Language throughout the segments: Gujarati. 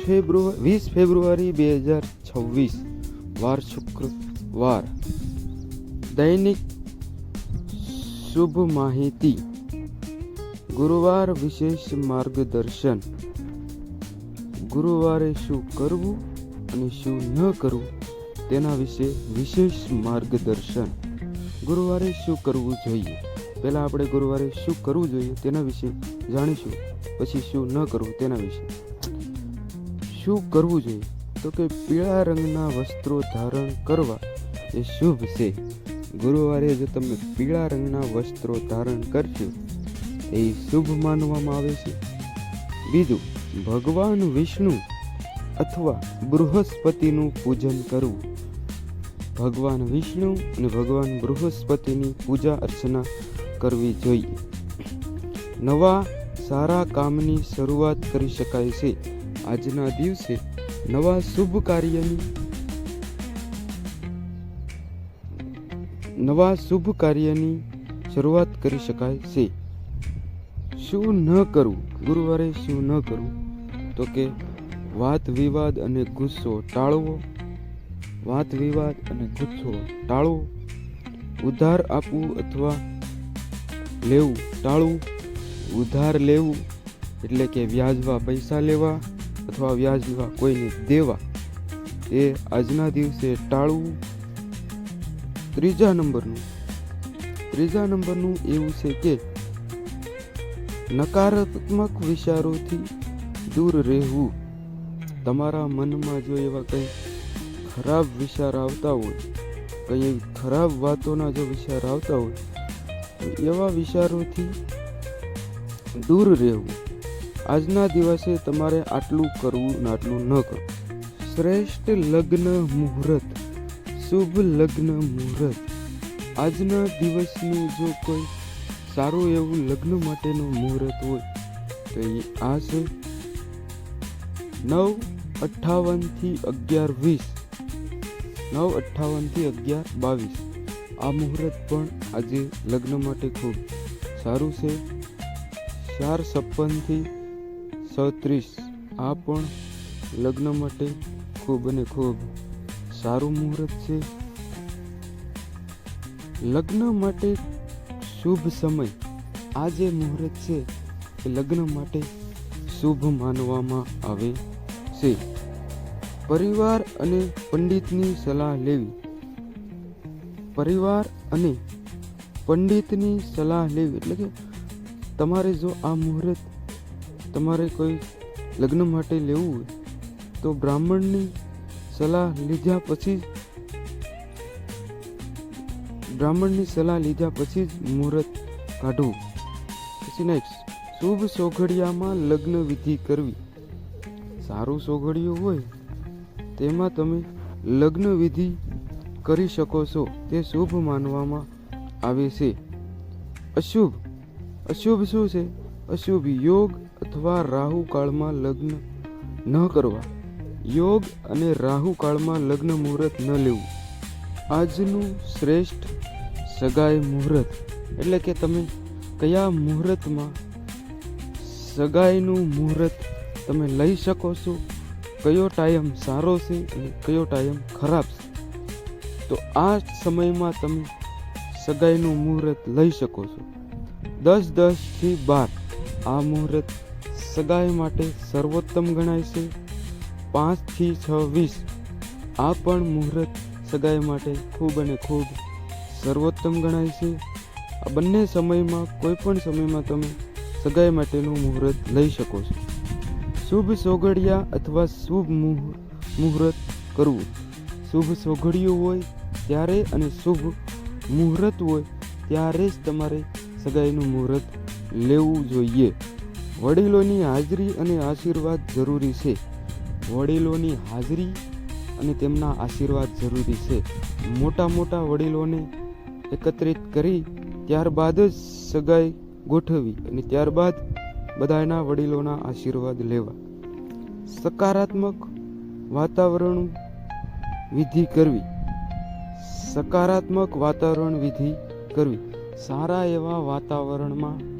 ફેબ્રુઆરી, વીસ ફેબ્રુઆરી બે હજાર છવ્વીસ, વાર શુક્રવાર દૈનિક શુભ માહિતી. ગુરુવાર વિશેષ માર્ગદર્શન. ગુરુવારે શું કરવું અને શું ન કરવું તેના વિશે વિશેષ માર્ગદર્શન. ગુરુવારે શું કરવું જોઈએ? પહેલાં આપણે ગુરુવારે શું કરવું જોઈએ તેના વિશે જાણીશું, પછી શું ન કરવું તેના વિશે. શું કરવું જોઈએ? તો કે પીળા રંગના વસ્ત્રો ધારણ કરવા એ શુભ છે. ગુરુવારે જો તમે પીળા રંગના વસ્ત્રો ધારણ કરશો, એ શુભ માનવામાં આવે છે. બીજું, ભગવાન વિષ્ણુ અથવા બૃહસ્પતિનું પૂજન કરવું. ભગવાન વિષ્ણુ અને ભગવાન બૃહસ્પતિની પૂજા અર્ચના કરવી જોઈએ. નવા સારા કામની શરૂઆત કરી શકાય છે. આજના દિવસે નવા શુભ કાર્યની નવા શુભ કાર્યની શરૂઆત કરી શકાય છે. શું ન કરવું? ગુરુવારે શું ન કરવું? તો કે વાત વિવાદ અને ગુસ્સો ટાળવો. વાત વિવાદ અને ગુસ્સો ટાળવો. ઉધાર આપવું અથવા લેવું ટાળવું. ઉધાર લેવું એટલે કે વ્યાજવા પૈસા લેવા. અથવા વ્યાજ વ્યાજવા કોઈને દેવા. એ આજના દિવસે ટાળવું ત્રીજા નંબરનું. ત્રીજા નંબરનું એવું છે કે નકારાત્મક વિચારોથી દૂર રહેવું. તમારા મનમાં જો એવા કંઈ ખરાબ વિચાર આવતા હોય, કંઈ ખરાબ વાતોના જો વિચાર આવતા હોય, તો એવા વિચારોથી દૂર રહેવું. આજના દિવસે તમારે આટલું કરવું ને આટલું ન કરવું. શ્રેષ્ઠ લગ્ન મુહૂર્ત, શુભ લગ્ન મુહૂર્ત. આજના દિવસનું જો કોઈ સારું એવું લગ્ન માટેનું મુહૂર્ત હોય, તો એ આ છે. નવ અઠ્ઠાવનથી અગિયાર વીસ. નવ અઠ્ઠાવનથી અગિયાર બાવીસ. આ મુહૂર્ત પણ આજે લગ્ન માટે ખૂબ સારું છે. ચાર છપ્પનથી છત્રીસ આ પણ લગ્ન માટે ખૂબ અને ખૂબ સારું મુહૂર્ત છે. લગ્ન માટે શુભ સમય, આ જે મુહૂર્ત છે, એ લગ્ન માટે શુભ માનવામાં આવે છે. પરિવાર અને પંડિતની સલાહ લેવી. પરિવાર અને પંડિતની સલાહ લેવી, એટલે કે તમારે જો આ મુહૂર્ત તમારે કોઈ લગ્ન માટે લેવું હોય, તો બ્રાહ્મણની સલાહ લીધા પછી બ્રાહ્મણની સલાહ લીધા પછી જ મુહૂર્ત કાઢવું. પછી નેક્સ્ટ શુભ સોઘડિયામાં લગ્ન વિધિ કરવી. સારું સોઘડિયું હોય, તેમાં તમે લગ્ન વિધિ કરી શકો છો, તે શુભ માનવામાં આવે છે. અશુભ અશુભ શું છે? અશુભ યોગ અથવા રાહુ કાળમાં લગ્ન ન કરવા. યોગ અને રાહુ કાળમાં લગ્ન મુહૂર્ત ન લેવું. આજનું શ્રેષ્ઠ સગાઈ મુહૂર્ત. એટલે કે તમે કયા મુહૂર્તમાં સગાઈનું મુહૂર્ત તમે લઈ શકો છો, કયો ટાઈમ સારો છે અને કયો ટાઈમ ખરાબ છે. તો આ સમયમાં તમે સગાઈનું મુહૂર્ત લઈ શકો છો. દસ દસથી બાર આ મુહૂર્ત સગાઈ માટે સર્વોત્તમ ગણાય છે. પાંચથી છ વીસ. આ પણ મુહૂર્ત સગાઈ માટે ખૂબ અને ખૂબ સર્વોત્તમ ગણાય છે. આ બંને સમયમાં કોઈ પણ સમયમાં તમે સગાઈ માટેનું મુહૂર્ત લઈ શકો છો. શુભ સોગડિયા અથવા શુભ મુહૂ- મુહૂર્ત કરવું. શુભ સોગડિયું હોય ત્યારે અને શુભ મુહૂર્ત હોય ત્યારે જ તમારે સગાઈનું મુહૂર્ત લેવું જોઈએ. વડીલોની હાજરી અને આશીર્વાદ જરૂરી છે. વડીલોની હાજરી અને તેમના આશીર્વાદ જરૂરી છે. મોટા મોટા વડીલોને એકત્રિત કરી ત્યારબાદ જ સગાઈ ગોઠવી અને ત્યારબાદ બધાના વડીલોના આશીર્વાદ લેવા. સકારાત્મક વાતાવરણ વિધિ કરવી. સકારાત્મક વાતાવરણ વિધિ કરવી. સારા એવા વાતાવરણમાં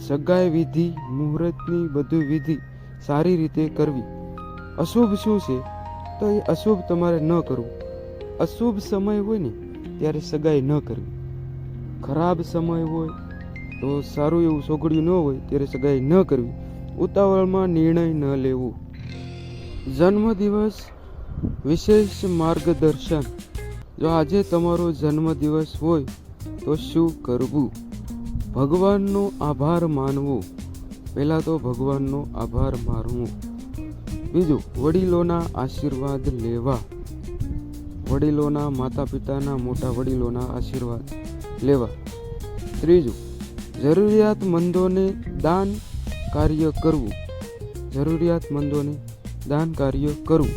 સગાઈ વિધિ, મુહૂર્તની બધું વિધિ સારી રીતે કરવી. અશુભ શું છે? તો એ અશુભ તમારે ન કરવું. અશુભ સમય હોય ને, ત્યારે સગાઈ ન કરવી. ખરાબ સમય હોય, તો સારું એવું સોગડ્યું ન હોય, ત્યારે સગાઈ ન કરવી. ઉતાવળમાં નિર્ણય ન લેવો. જન્મદિવસ વિશેષ માર્ગદર્શન. જો આજે તમારો જન્મદિવસ હોય, તો શું કરવું? ભગવાનનો આભાર માનવો. પહેલાં તો ભગવાનનો આભાર માનવો. બીજું, વડીલોના આશીર્વાદ લેવા. વડીલોના માતા પિતાના મોટા વડીલોના આશીર્વાદ લેવા. ત્રીજું, જરૂરિયાતમંદોને દાન કાર્ય કરવું. જરૂરિયાતમંદોને દાન કાર્ય કરવું.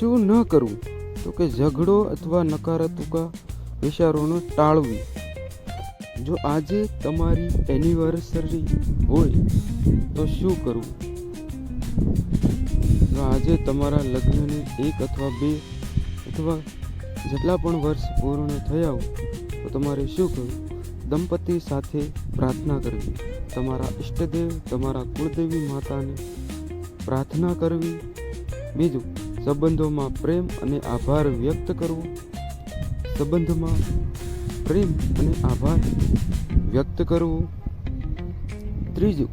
શું ન કરવું? તો કે ઝઘડો અથવા નકારાત્મક વિચારોનું ટાળવી. જો આજે તમારી એનિવર્સરી હોય, તો શું કરવું? જો આજે તમારા લગ્નને એક અથવા બે અથવા જેટલા પણ વર્ષ પૂર્ણ થયા હોય, તો તમારે શું કરવું? દંપતી સાથે પ્રાર્થના કરવી. તમારા ઈષ્ટદેવ, તમારા કુળદેવી માતાને પ્રાર્થના કરવી. બીજું, સંબંધોમાં પ્રેમ અને આભાર વ્યક્ત કરવો. સંબંધમાં પ્રેમ અને આભાર વ્યક્ત કરવો ત્રીજું,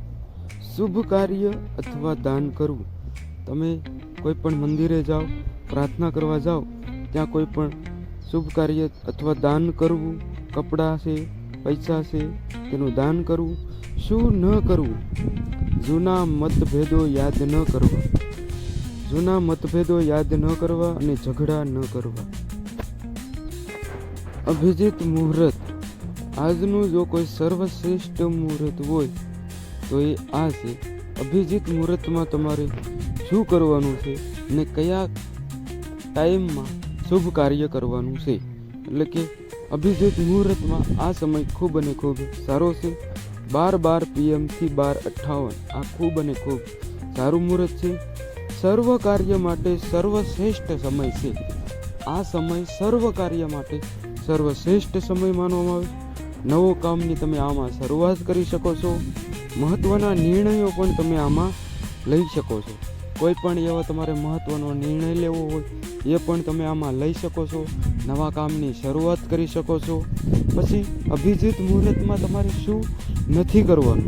શુભ કાર્ય અથવા દાન કરવું. તમે કોઈ પણ મંદિરે જાઓ, પ્રાર્થના કરવા જાઓ, ત્યાં કોઈ પણ શુભ કાર્ય અથવા દાન કરવું. કપડાં છે પૈસા છે તેનું દાન કરવું. શું ન કરવું? જૂના મતભેદો યાદ ન કરવા. જૂના મતભેદો યાદ ન કરવા અને ઝઘડા ન કરવા. અભિજીત મુહૂર્ત. આજનું જો કોઈ સર્વશ્રેષ્ઠ મુહૂર્ત હોય, તો એ આ છે. અભિજીત મુહૂર્તમાં તમારે શું કરવાનું છે ને કયા ટાઈમમાં શુભ કાર્ય કરવાનું છે? એટલે કે અભિજીત મુહૂર્તમાં આ સમય ખૂબ અને ખૂબ સારો છે. બાર બાર પીએમથી બાર અઠ્ઠાવન, આ ખૂબ અને ખૂબ સારું મુહૂર્ત છે. સર્વ કાર્ય માટે સર્વશ્રેષ્ઠ સમય છે. આ સમય સર્વ કાર્ય માટે સર્વશ્રેષ્ઠ સમય માનવામાં આવે. છે નવો કામની તમે આમાં શરૂઆત કરી શકો છો. મહત્ત્વના નિર્ણયો પણ તમે આમાં લઈ શકો છો. કોઈ પણ એવો તમારે મહત્ત્વનો નિર્ણય લેવો હોય, એ પણ તમે આમાં લઈ શકો છો. નવા કામની શરૂઆત કરી શકો છો. પછી અભિજીત મુહૂર્તમાં તમારે શું નથી કરવાનું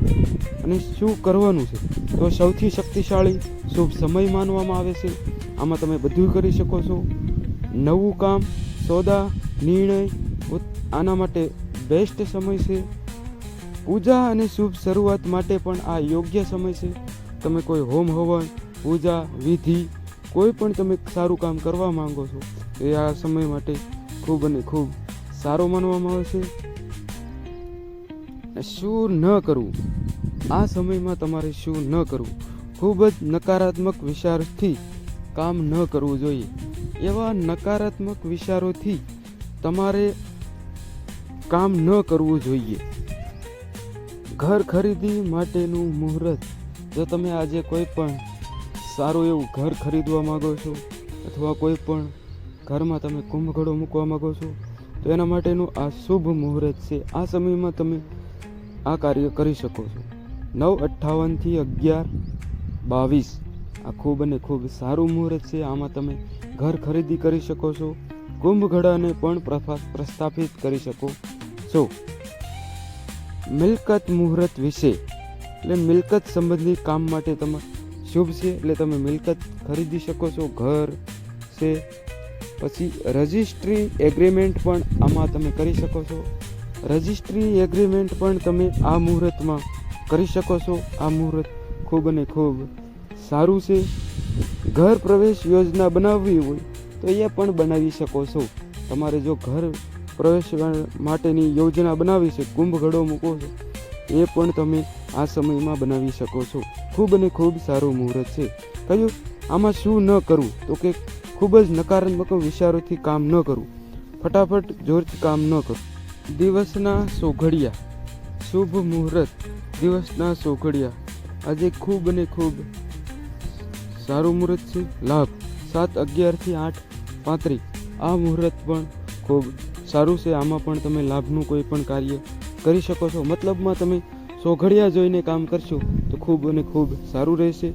અને શું કરવાનું છે? તો સૌથી શક્તિશાળી શુભ સમય માનવામાં આવે છે. આમાં તમે બધું કરી શકો છો. નવું કામ, સોદા નિર્ણય આના માટે બેસ્ટ સમય છે. પૂજા અને શુભ શરૂઆત માટે પણ આ યોગ્ય સમય છે. તમે કોઈ હોમ હવન, પૂજા, વિધિ, કોઈ પણ તમે સારું કામ કરવા માંગો છો, એ આ સમય માટે ખૂબ અને ખૂબ સારો માનવામાં આવે છે. શું ન કરવું? આ સમયમાં તમારે શું ન કરવું? ખૂબ જ નકારાત્મક વિચારથી કામ ન કરવું જોઈએ. એવા નકારાત્મક વિચારોથી તમારે કામ ન કરવું જોઈએ. ઘર ખરીદી માટેનું મુહૂર્ત. જો તમે આજે કોઈ પણ સારું એવું ઘર ખરીદવા માગો છો અથવા કોઈ પણ ઘરમાં તમે કુંભઘડો મૂકવા માગો છો, તો એના માટેનું આ શુભ મુહૂર્ત છે. આ સમયમાં તમે આ કાર્ય કરી શકો છો. નવ અઠ્ઠાવનથી અગિયાર બાવીસ. આ ખૂબ અને ખૂબ સારું મુહૂર્ત છે. આમાં તમે ઘર ખરીદી કરી શકો છો. કુંભઘડાને પણ પ્રસ્થાપિત કરી શકો છો. મિલકત મુહૂર્ત વિશે, એટલે મિલકત સંબંધી કામ માટે તમે શુભ છે, એટલે તમે મિલકત ખરીદી શકો છો, ઘર છે. પછી રજિસ્ટ્રી એગ્રીમેન્ટ પણ આમાં તમે કરી શકો છો. રજિસ્ટ્રી એગ્રીમેન્ટ પણ તમે આ મુહૂર્તમાં કરી શકો છો. આ મુહૂર્ત ખૂબ અને ખૂબ સારું છે. ઘર પ્રવેશ યોજના બનાવવી હોય તો એ પણ બનાવી શકો છો. તમારે જો ઘર પ્રવેશ માટેની યોજના બનાવી છે કુંભઘડો મૂકો છો, એ પણ તમે આ સમયમાં બનાવી શકો છો. ખૂબ અને ખૂબ સારું મુહૂર્ત છે. કહ્યું, આમાં શું ન કરવું તો કે, ખૂબ જ નકારાત્મક વિચારોથી કામ ન કરવું ફટાફટ જોરથી કામ ન કરવું દિવસના સોઘડિયા. શુભ મુહૂર્ત. દિવસના સોઘડિયા. આજે ખૂબ અને ખૂબ સારું મુહૂર્ત છે. લાભ. સાત અગિયારથી આઠ પાંત્રીસ આ મુહૂર્ત પણ ખૂબ સારું છે. આમાં પણ તમે લાભનું કોઈ પણ કાર્ય કરી શકો છો. મતલબમાં તમે સોઘડિયા જોઈને કામ કરશો તો ખૂબ અને ખૂબ સારું રહેશે.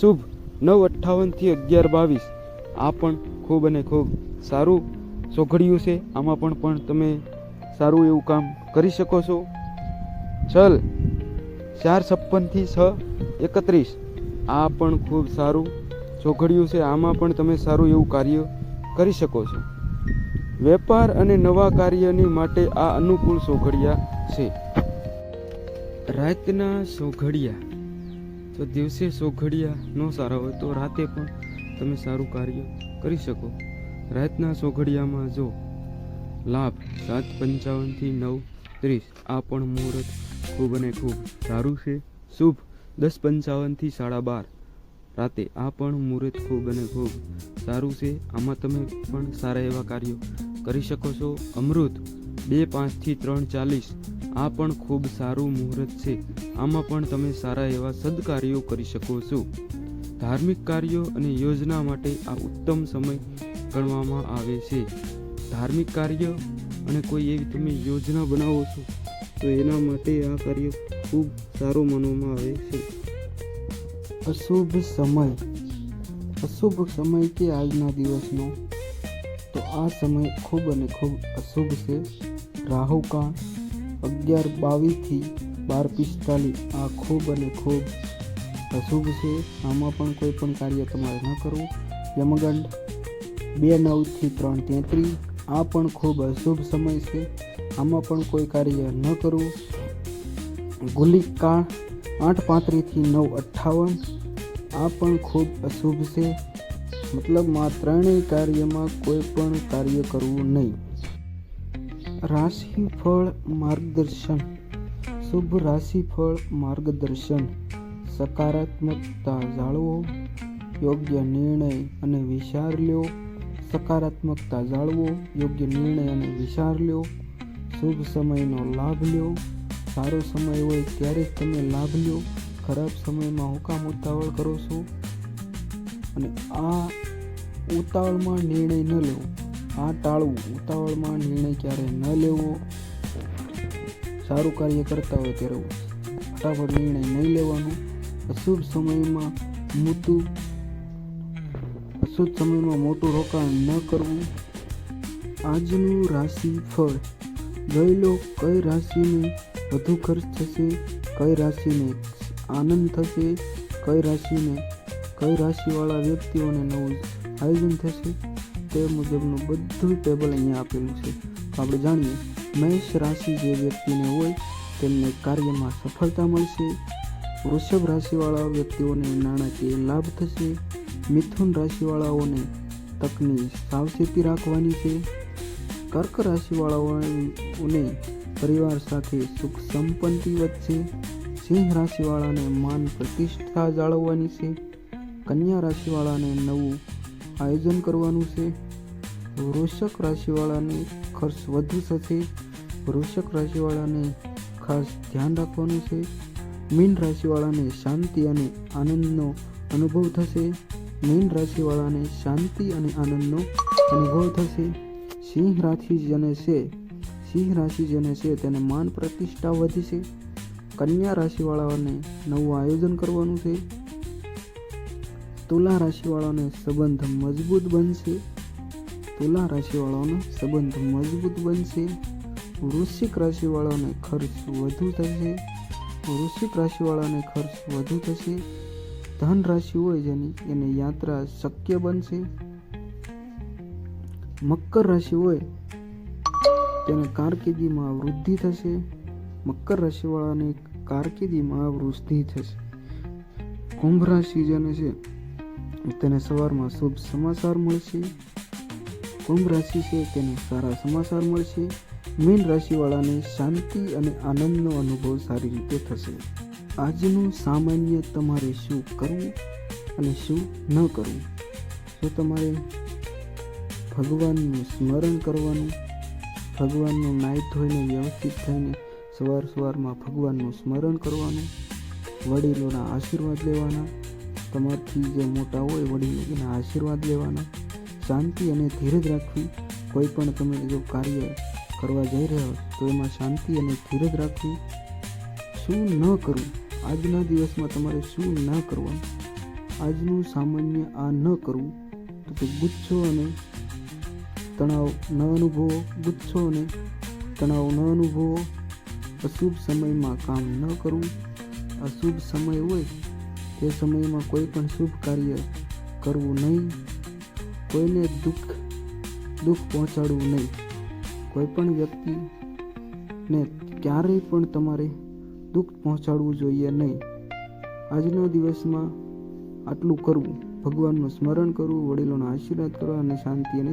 શુભ નવ અઠ્ઠાવનથી અગિયાર બાવીસ. આ પણ ખૂબ અને ખૂબ સારું સોઘડિયું છે. આમાં પણ પણ તમે સારું એવું કામ કરી શકો છો. ચલ ચાર છપ્પનથી છ એકત્રીસ. આ પણ ખૂબ સારું ચોઘડિયું છે. આમાં પણ તમે સારું એવું કાર્ય કરી શકો છો. વેપાર અને નવા કાર્યની માટે આ અનુકૂળ સોઘડિયા છે. રાતના સોઘડિયા. તો દિવસે સોઘડિયા ન સારા હોય તો રાતે પણ તમે સારું કાર્ય કરી શકો. રાતના સોઘડિયામાં જો લાભ સાત પંચાવનથી નવ ત્રીસ, આ પણ મુહૂર્ત ખૂબ અને ખૂબ સારું છે. શુભ દસ પંચાવનથી સાડા બાર. રાતે આ પણ મુહૂર્ત ખૂબ અને ખૂબ સારું છે. આમાં તમે પણ સારા એવા કાર્યો કરી શકો છો. અમૃત બે પાંચથી ત્રણ ચાલીસ, આ પણ ખૂબ સારું મુહૂર્ત છે. આમાં પણ તમે સારા એવા સદકાર્યો કરી શકો છો. ધાર્મિક કાર્યો અને યોજના માટે આ ઉત્તમ સમય ગણવામાં આવે છે. ધાર્મિક કાર્ય અને કોઈ એવી તમે યોજના બનાવો છો, તો એના માટે આ કાર્ય ખૂબ સારું માનવામાં આવે છે. અશુભ સમય. અશુભ સમય કે આજના દિવસનો? તો આ સમય ખૂબ અને ખૂબ અશુભ છે. રાહુકાળ અગિયાર બાવીસથી બાર પિસ્તાલીસ આ ખૂબ અને ખૂબ અશુભ છે. આમાં પણ કોઈ પણ કાર્ય તમારે ન કરવું. યમગંડ બે નવથી ત્રણ તેત્રીસ, આ પણ ખૂબ અશુભ સમય છે. આમાં પણ કોઈ કાર્ય ન કરવું. ગુલિકાળ આઠ પાંત્રીસથી નવ અઠ્ઠાવન. આ પણ ખૂબ અશુભ છે. મતલબમાં ત્રણેય કાર્યમાં કોઈ પણ કાર્ય કરવું નહીં. રાશિફળ માર્ગદર્શન. શુભ રાશિફળ માર્ગદર્શન. સકારાત્મકતા જાળવો. યોગ્ય નિર્ણય અને વિચાર લ્યો. સકારાત્મકતા જાળવો. યોગ્ય નિર્ણય અને વિચાર લ્યો. શુભ સમયનો લાભ લ્યો. સારો સમય હોય ત્યારે જ તમે લાભ લ્યો. ખરાબ સમયમાં હુકામ ઉતાવળ કરો છો અને આ ઉતાવળમાં નિર્ણય ન લેવો. આ ટાળવું, ઉતાવળમાં નિર્ણય ક્યારેય ન લેવો? સારું કાર્ય કરતા હોય ત્યારે ફટાફટ નિર્ણય નહીં લેવાનો. અશુભ સમયમાં મોટું, અશુભ સમયમાં મોટું રોકાણ ન કરવું. આજનું રાશિ ફળ ગયેલો કઈ રાશિને વધુ ખર્ચ થશે, કઈ રાશિને આનંદ થશે, કઈ રાશિને કઈ રાશિવાળા વ્યક્તિઓને નવું આયોજન થશે, તે મુજબનું બધું ટેબલ અહીંયા આપેલું છે. આપણે જાણીએ, મેષ રાશિ જે વ્યક્તિને હોય, તેમને કાર્યમાં સફળતા મળશે. વૃષભ રાશિવાળા વ્યક્તિઓને નાણાકીય લાભ થશે. મિથુન રાશિવાળાઓને તકની સાવચેતી રાખવાની છે. કર્ક રાશિવાળાઓને પરિવાર સાથે સુખ સંપત્તિ વધશે સિંહ રાશિવાળાને માન પ્રતિષ્ઠા જાળવવાની છે. કન્યા રાશિવાળાને નવું આયોજન કરવાનું છે. વૃષક રાશિવાળાને ખર્ચ વધુ થશે. વૃષક રાશિવાળાને ખાસ ધ્યાન રાખવાનું છે. મીન રાશિવાળાને શાંતિ અને આનંદનો અનુભવ થશે. મીન રાશિવાળાને શાંતિ અને આનંદનો અનુભવ થશે. સિંહ રાશિ જેને છે સિંહ રાશિ જેને છે તેને માન પ્રતિષ્ઠા વધી છે. કન્યા રાશિવાળાઓને નવું આયોજન કરવાનું છે. તુલા રાશિવાળાને સંબંધ મજબૂત બનશે. તુલા રાશિવાળાનો સંબંધ મજબૂત બનશે. વૃશ્ચિક રાશિવાળાને ખર્ચ વધુ થશે. વૃશ્ચિક રાશિવાળાને ખર્ચ વધુ થશે. ધન રાશિ હોય જેની એને યાત્રા શક્ય બનશે. મકર રાશિ હોય તેને કારકિર્દીમાં વૃદ્ધિ થશે. મકર રાશિવાળાને કારકિર્દીમાં વૃદ્ધિ થશે. કુંભ રાશિ જેને છે, તેને સવારમાં શુભ સમાચાર મળશે. કુંભ રાશિ છે, તેને સારા સમાચાર મળશે. મીન રાશિવાળાને શાંતિ અને આનંદનો અનુભવ સારી રીતે થશે. આજનું સામાન્ય તમારે શું કરવું અને શું ન કરવું? જો તમારે ભગવાનનું સ્મરણ કરવાનું ભગવાનનું નાહી ધોઈને વ્યવસ્થિત થઈને સવાર સવારમાં ભગવાનનું સ્મરણ કરવાનું, વડીલોના આશીર્વાદ લેવાના, તમારથી જે મોટા હોય વડીલો એના આશીર્વાદ લેવાના, શાંતિ અને ધીરજ રાખવી. કોઈ પણ તમે જો કાર્ય કરવા જઈ રહ્યા તો એમાં શાંતિ અને ધીરજ રાખવી. શું ન કરવું? આજના દિવસમાં તમારે શું ન કરવાનું? આજનું સામાન્ય આ ન કરવું. તો કે ગુચ્છો અને તણાવ ન અનુભવો, ગુચ્છો અને તણાવ ન અનુભવો. અશુભ સમયમાં કામ ન કરવું. અશુભ સમય હોય તે સમયમાં કોઈ પણ શુભ કાર્ય કરવું નહીં. કોઈને દુઃખ દુઃખ પહોંચાડવું નહીં. કોઈ પણ વ્યક્તિને ક્યારેય પણ તમારે દુઃખ પહોંચાડવું જોઈએ નહીં. આજના દિવસમાં આટલું કરવું, ભગવાનનું સ્મરણ કરવું, વડીલોનો આશીર્વાદ કરવા અને શાંતિ અને